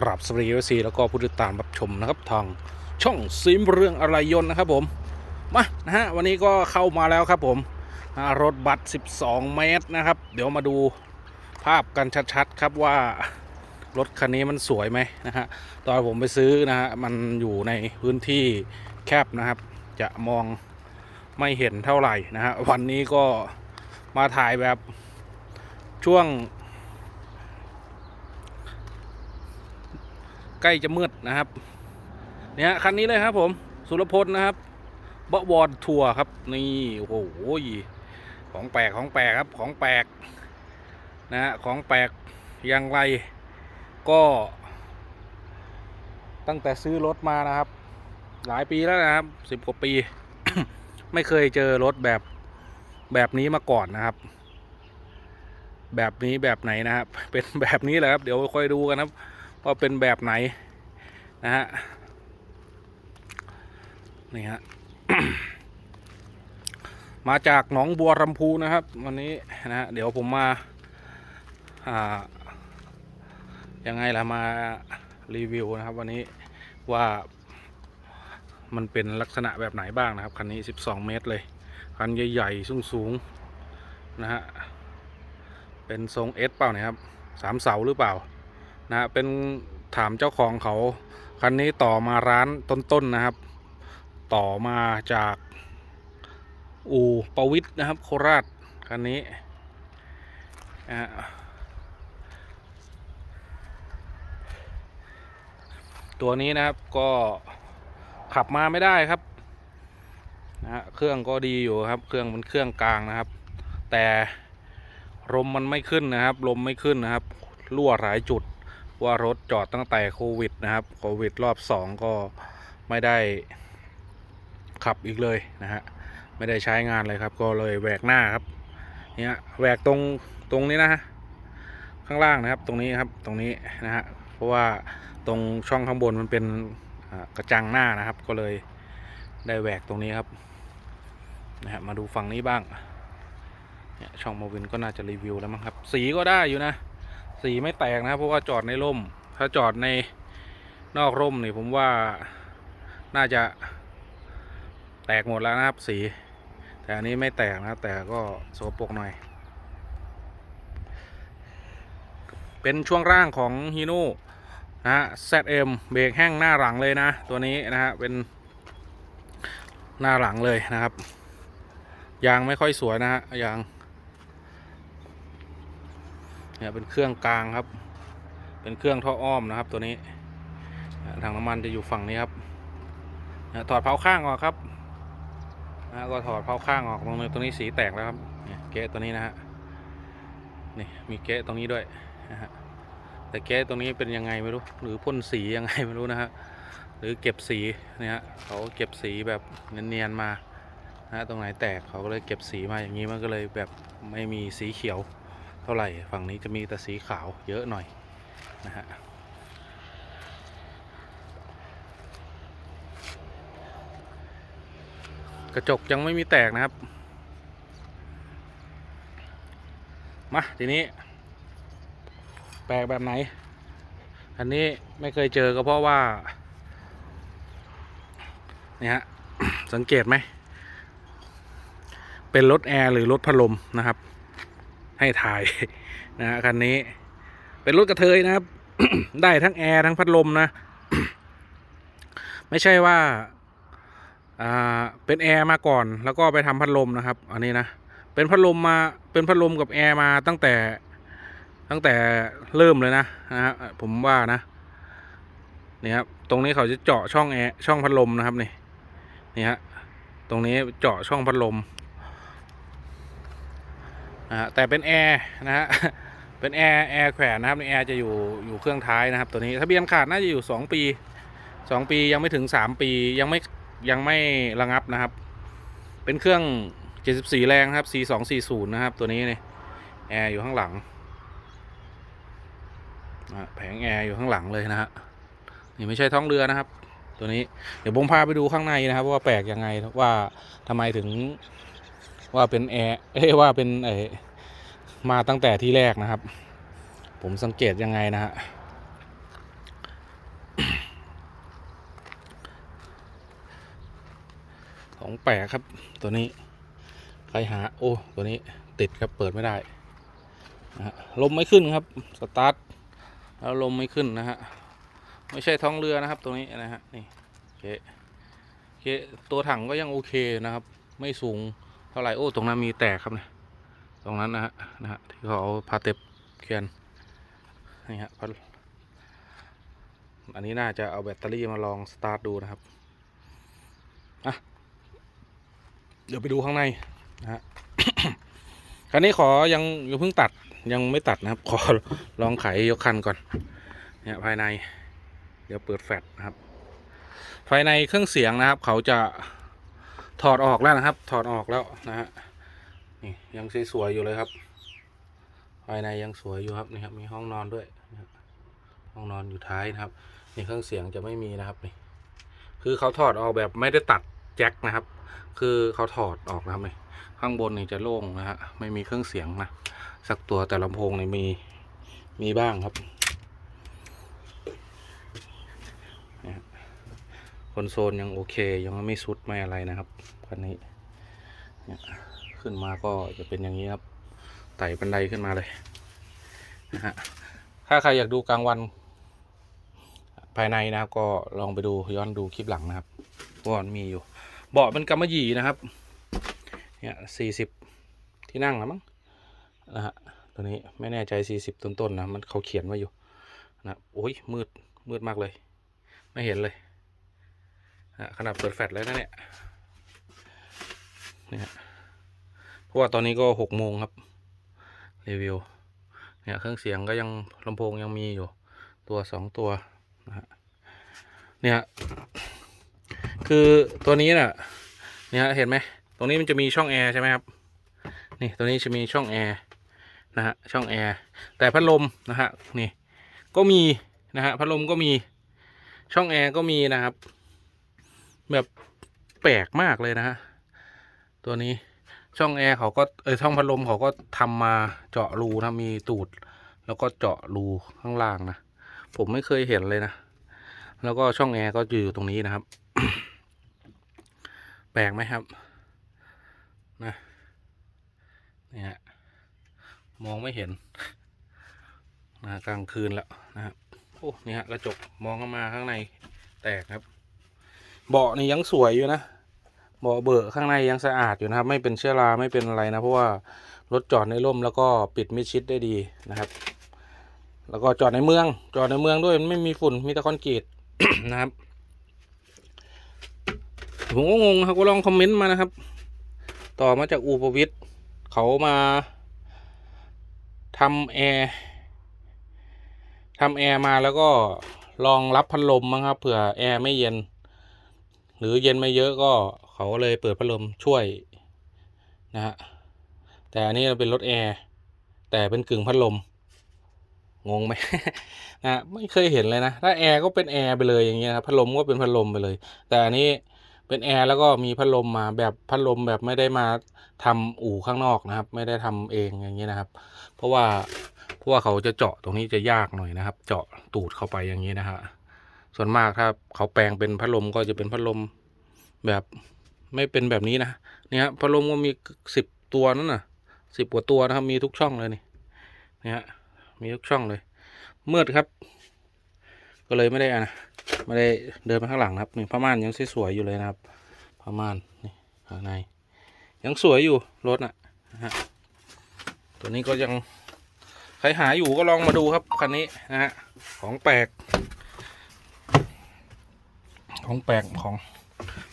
กราบสวัสดีเอซีแล้วก็ผู้ติดตามรับชมนะครับทางช่องซิมเรื่องอะไรยนต์นะครับผมมานะฮะวันนี้ก็เข้ามาแล้วครับผมรถบัส12 เมตรนะครับ เดี๋ยวมาดูภาพกันชัดๆครับว่ารถคันนี้มันสวยไหมนะฮะตอนผมไปซื้อนะฮะมันอยู่ในพื้นที่แคบนะครับ จะมองไม่เห็นเท่าไหร่นะฮะวันนี้ก็มาถ่ายแบบช่วง ใกล้จะมืดนะครับ เนี่ยคันนี้เลยครับผม สุรพลนะครับบวอดทัวร์ครับ นี่โอ้โหของแปลกของแปลกครับของแปลกนะฮะของแปลกอย่างไร ก็ ตั้งแต่ซื้อรถมานะครับ หลายปีแล้วนะครับสิบกว่าปี ไม่เคยเจอรถแบบแบบนี้มาก่อนนะครับ แบบนี้แบบไหนนะครับ เป็นแบบนี้แหละครับ เดี๋ยวค่อยดูกันครับ ว่าเป็นแบบไหนนะฮะนี่ฮะมาจากหนองบัวลำพูนะครับ วันนี้นะฮะเดี๋ยวผมมาอ่ายังไงล่ะมารีวิวนะครับ วันนี้ว่ามันเป็นลักษณะแบบไหนบ้างนะครับคันนี้ 12 เมตรเลย คันใหญ่ๆ สูงๆนะฮะเป็นทรงเอสเปล่าเนี่ยครับสามเสาหรือเปล่า นะเป็นถามเจ้าของเขา คันนี้ต่อมาร้านต้นๆนะครับ ต่อมาจากอูปวิทย์นะครับ โคราชคันนี้ตัวนี้นะครับก็ขับมาไม่ได้ครับนะฮะเครื่องก็ดีอยู่ครับ เครื่องมันเครื่องกลางนะครับ แต่ลมมันไม่ขึ้นนะครับ ลมไม่ขึ้นนะครับรั่วหลายจุด ว่ารถจอดตั้งแต่โควิดนะครับโควิดรอบสองก็ไม่ได้ขับอีกเลยนะฮะไม่ได้ใช้งานเลยครับ ก็เลยแหวกหน้าครับเนี่ยแหวกตรงตรงนี้นะฮะข้างล่างนะครับตรงนี้ครับตรงนี้นะฮะเพราะว่าตรงช่องข้างบนมันเป็นกระจังหน้านะครับ ก็เลยได้แหวกตรงนี้ครับนะฮะมาดูฝั่งนี้บ้างเนี่ยช่องโมวินก็น่าจะรีวิวแล้วมั้งครับ สีก็ได้อยู่นะ สีไม่แตกนะครับเพราะว่าจอดในร่ม ถ้าจอดในนอกร่มนี่ผมว่าน่าจะแตกหมดแล้วนะครับสี แต่อันนี้ไม่แตกนะแต่ก็โสโปรกหน่อย เป็นช่วงร่างของฮีโน่นะฮะ ZM เบรกแห้งหน้าหลังเลยนะ ตัวนี้นะฮะเป็นหน้าหลังเลยนะครับ ยางไม่ค่อยสวยนะฮะยาง เนี่ยเป็นเครื่องกลางครับ เป็นเครื่องท่ออ้อมนะครับ ตัวนี้อ่าทางน้ำมันจะอยู่ฝั่งนี้ครับถอดเผาข้างออกครับนะก็ถอดเผาข้างออกตรงนี้ตรงนี้สีแตกแล้วครับเกะตัวนี้นะฮะนี่มีเกะตรงนี้ด้วยนะฮะแต่เกะตรงนี้เป็นยังไงไม่รู้ หรือพ่นสียังไงไม่รู้นะฮะ หรือเก็บสีเนี่ยฮะเขาเก็บสีแบบเนียนๆมานะตรงไหนแตกเขาก็เลยเก็บสีมาอย่างนี้มันก็เลยแบบไม่มีสีเขียว เท่าไหร่ ฝั่งนี้จะมีแต่สีขาวเยอะหน่อยนะฮะกระจกยังไม่มีแตกนะครับ มา ทีนี้ แปลกแบบไหน อันนี้ไม่เคยเจอก็เพราะว่านี่ฮะ สังเกตไหม เป็นรถแอร์หรือรถพัดลมนะครับ ให้ถ่ายนะคันนี้ เป็นรถกระเทยนะครับ ได้ทั้งแอร์ทั้งพัดลมนะ ไม่ใช่ว่าอ่าเป็นแอร์มาก่อน แล้วก็ไปทำพัดลมนะครับ อันนี้นะเป็นพัดลมมาเป็นพัดลมกับแอร์มาตั้งแต่ตั้งแต่เริ่มเลยนะนะฮะผมว่านะนี่ครับตรงนี้เขาจะเจาะช่องแอร์ช่องพัดลมนะครับนี่นี่ฮะตรงนี้เจาะช่องพัดลม นะฮะแต่เป็นแอร์นะฮะเป็นแอร์แอร์แขวนนะครับแอร์จะอยู่อยู่เครื่องท้ายนะครับตัวนี้ทะเบียนขาดน่าจะอยู่ 2 ปี 2 ปียังไม่ถึง 3 ปียังไม่ยังไม่ระงับนะครับ เป็นเครื่อง 74 แรงครับ C240 นะครับตัวนี้เนี่ยแอร์อยู่ข้างหลังแผงแอร์อยู่ข้างหลังเลยนะฮะนี่ไม่ใช่ท้องเรือนะครับ ตัวนี้เดี๋ยวผมพาไปดูข้างในนะครับ ว่าแปลกยังไงว่าทำไมถึง ว่าเป็นแอร์เอ้ว่าเป็นไอมาตั้งแต่ที่แรกนะครับ ผมสังเกตยังไงนะฮะของแปลกครับตัวนี้ ใครหาโอ้ตัวนี้ติดครับเปิดไม่ได้ลมไม่ขึ้นครับสตาร์ทแล้วลมไม่ขึ้นนะฮะไม่ใช่ท้องเรือนะครับตัวนี้นะฮะนี่โอเคโอเคตัวถังก็ยังโอเคนะครับ ไม่สูง ท่าไหร่โอ้ตรงนั้นมีแตกครับเนี่ยตรงนั้นนะฮะนะฮะที่เขาเอาพาเต็บเคียนนี่ฮะพัดอันนี้น่าจะเอาแบตเตอรี่มาลองสตาร์ทดูนะครับอะเดี๋ยวไปดูข้างในนะฮะคันนี้ขอยังยังเพิ่งตัดยังไม่ตัดนะครับ ขอลองไขยกคันก่อน เนี่ยภายใน เดี๋ยวเปิดแฟลชนะครับ ภายในเครื่องเสียงนะครับ เขาจะ ถอดออกแล้วนะครับ ถอดออกแล้วนะฮะนี่ยังสวยๆอยู่เลยครับ ภายในยังสวยอยู่ครับนี่ครับ มีห้องนอนด้วยนะห้องนอนอยู่ท้ายนะครับนี่เครื่องเสียงจะไม่มีนะครับนี่คือเขาถอดออกแบบไม่ได้ตัดแจ็คนะครับ คือเขาถอดออกนะครับนี่ข้างบนนี่จะโล่งนะฮะไม่มีเครื่องเสียงนะสักตัวแต่ลำโพงนี่มีมีบ้างครับนี่ฮะ คอนโซลยังโอเค ยังไม่สุดไม่อะไรนะครับคันนี้เนี่ยขึ้นมาก็จะเป็นอย่างนี้ครับไต่บันไดขึ้นมาเลยนะฮะถ้าใครอยากดูกลางวัน ภายในนะครับก็ลองไปดูย้อนดูคลิปหลังนะครับว่ามันมีอยู่ เบาะเป็นกำมะหยี่นะครับเนี่ยสี่สิบที่นั่งนะมั้งนะฮะตัวนี้ไม่แน่ใจสี่สิบต้นๆนะมันเขาเขียนไว้อยู่นะโอ้ยมืดมืดมากเลย ไม่เห็นเลย ขนาดเปิดแฟลชแล้วนะเนี่ยเนี่ยเพราะว่าตอนนี้ก็หกโมงครับรีวิวเนี่ยเครื่องเสียงก็ยังลำโพงยังมีอยู่ตัวสองตัวนะฮะเนี่ยคือตัวนี้น่ะเนี่ยเห็นไหมตรงนี้มันจะมีช่องแอร์ใช่ไหมครับนี่ตัวนี้จะมีช่องแอร์นะฮะช่องแอร์แต่พัดลมนะฮะนี่ก็มีนะฮะพัดลมก็มีช่องแอร์ก็มีนะครับ แบบแปลกมากเลยนะฮะตัวนี้ช่องแอร์เขาก็เออช่องพัดลมเขาก็ทำมาเจาะรูนะมีตูด แล้วก็เจาะรูข้างล่างนะผมไม่เคยเห็นเลยนะแล้วก็ช่องแอร์ก็อยู่ตรงนี้นะครับ แปลกไหมครับนะนี่ฮะมองไม่เห็นนะกลางคืนแล้วนะครับโอ้นี่ฮะกระจกมองเข้ามาข้างในแตกครับ เบาะนี่ยังสวยอยู่นะเบาะเบอะข้างในยังสะอาดอยู่นะครับ ไม่เป็นเชื้อราไม่เป็นอะไรนะ เพราะว่ารถจอดในร่มแล้วก็ปิดมิดชิดได้ดีนะครับ แล้วก็จอดในเมือง จอดในเมืองด้วยมันไม่มีฝุ่นมีแต่คอนกรีตนะครับผมก็งงครับก็ลองคอมเมนต์มานะครับ ต่อมาจากอูปวิทย์เขามาทำแอร์ทำแอร์มาแล้วก็ลองรับพัดลมมั้งครับเผื่อแอร์ไม่เย็น หรือเย็นไม่เยอะก็เขาเลยเปิดพัดลมช่วย นะฮะ แต่อันนี้เป็นรถแอร์แต่เป็นกึ่งพัดลม งงไหมนะไม่เคยเห็นเลยนะ ถ้าแอร์ก็เป็นแอร์ไปเลยอย่างเงี้ยครับพัดลมก็เป็นพัดลมไปเลย แต่อันนี้เป็นแอร์แล้วก็มีพัดลมมาแบบพัดลมแบบไม่ได้มาทำอู่ข้างนอกนะครับ ไม่ได้ทำเองอย่างเงี้ยนะครับ เพราะว่าเพราะว่าเขาจะเจาะตรงนี้จะยากหน่อยนะครับ เจาะตูดเข้าไปอย่างนี้นะฮะ ส่วนมากถ้าเขาแปลงเป็นพัดลมก็จะเป็นพัดลมแบบไม่เป็นแบบนี้นะเนี่ยฮะพัดลมก็มีสิบตัวนั่นน่ะสิบกว่าตัวนะครับมีทุกช่องเลยนี่เนี่ยมีทุกช่องเลย มืดครับ ก็เลยไม่ได้อะนะไม่ได้เดินไปข้างหลังนะครับนี่ผ้าม่านยังสวยๆอยู่เลยนะครับผ้าม่านนี่ข้างใน ยังสวยอยู่รถน่ะนะฮะตัวนี้ก็ยังใครหาอยู่ก็ลองมาดูครับคันนี้นะฮะของแปลก ของแปลกของ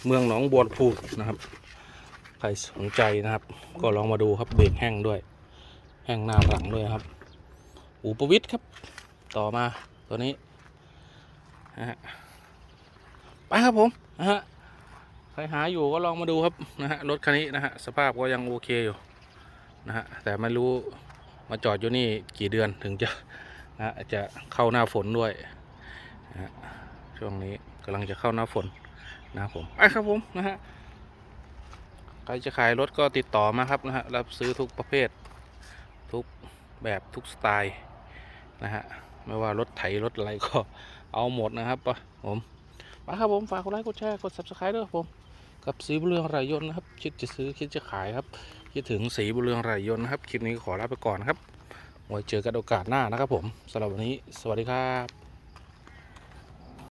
เมืองหนองบัวพูนะครับ ใครสนใจนะครับ ก็ลองมาดูครับเบรกแห้งด้วย แห้งหน้าหลังด้วยครับอูปวิทย์ครับ ต่อมาตัวนี้นะฮะไปครับผมนะฮะใครหาอยู่ก็ลองมาดูครับนะฮะรถคันนี้นะฮะสภาพก็ยังโอเคอยู่นะฮะแต่ไม่รู้มาจอดอยู่นี่กี่เดือนถึงจะนะจะเข้าหน้าฝนด้วยนะช่วงนี้ กำลังจะเข้าหน้าฝนนะครับผมไปครับผมนะฮะใครจะขายรถก็ติดต่อมาครับนะฮะรับซื้อทุกประเภท ทุกแบบทุกสไตล์นะฮะไม่ว่ารถไถรถอะไรก็เอาหมดนะครับปะผมไปครับผมฝากกดไลค์กดแชร์กด subscribe ด้วยครับผมกับสีบุญเรืองรายยนต์นะครับ คิดจะซื้อคิดจะขายครับ คิดถึงสีบุญเรืองรายยนต์นะครับ คลิปนี้ขอลาไปก่อนนะครับไว้เจอกันโอกาสหน้านะครับผมสำหรับวันนี้ สวัสดีครับ